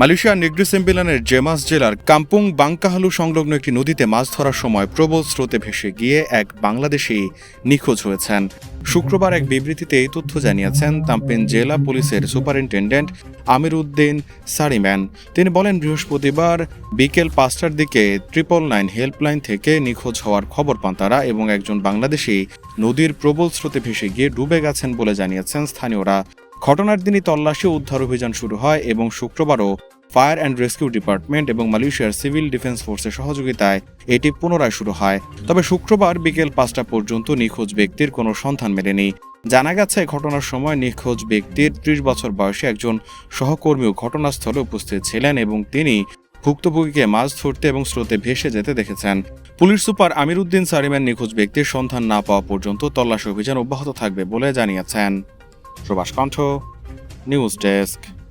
মালয়েশিয়ার নেগ্রিসেম্বিলানের জেমাস জেলার কাম্পুং বাংকাহালু সংলগ্ন একটি নদীতে মাছ ধরার সময় প্রবল স্রোতে ভেসে গিয়ে এক বাংলাদেশি নিখোঁজ হয়েছেন। শুক্রবার এক বিবৃতিতে এই তথ্য জানিয়েছেন তাম্পেন জেলা পুলিশের সুপারিনটেন্ডেন্ট আমির উদ্দিন সারিম্যান। তিনি বলেন, বৃহস্পতিবার বিকেল পাঁচটার দিকে ট্রিপল নাইন হেল্পলাইন থেকে নিখোঁজ হওয়ার খবর পান তারা এবং একজন বাংলাদেশি নদীর প্রবল স্রোতে ভেসে গিয়ে ডুবে গেছেন বলে জানিয়েছেন স্থানীয়রা। ঘটনার দিনই তল্লাশি উদ্ধার অভিযান শুরু হয় এবং শুক্রবারও ফায়ার অ্যান্ড রেস্কিউ ডিপার্টমেন্ট এবং মালয়েশিয়ার সিভিল ডিফেন্স ফোর্সের সহযোগিতায় এটি পুনরায় শুরু হয়। তবে শুক্রবার বিকেল পাঁচটা পর্যন্ত নিখোঁজ ব্যক্তির কোনো সন্ধান মেলেনি। জানা গেছে, ঘটনার সময় নিখোঁজ ব্যক্তির ত্রিশ বছর বয়সী একজন সহকর্মীও ঘটনাস্থলে উপস্থিত ছিলেন এবং তিনি ভুক্তভোগীকে মাছ ধরতে এবং স্রোতে ভেসে যেতে দেখেছেন। পুলিশ সুপার আমির উদ্দিন নিখোঁজ ব্যক্তির সন্ধান না পাওয়া পর্যন্ত তল্লাশি অভিযান অব্যাহত থাকবে বলে জানিয়েছেন। প্রবাস কণ্ঠ নিউজ ডেস্ক।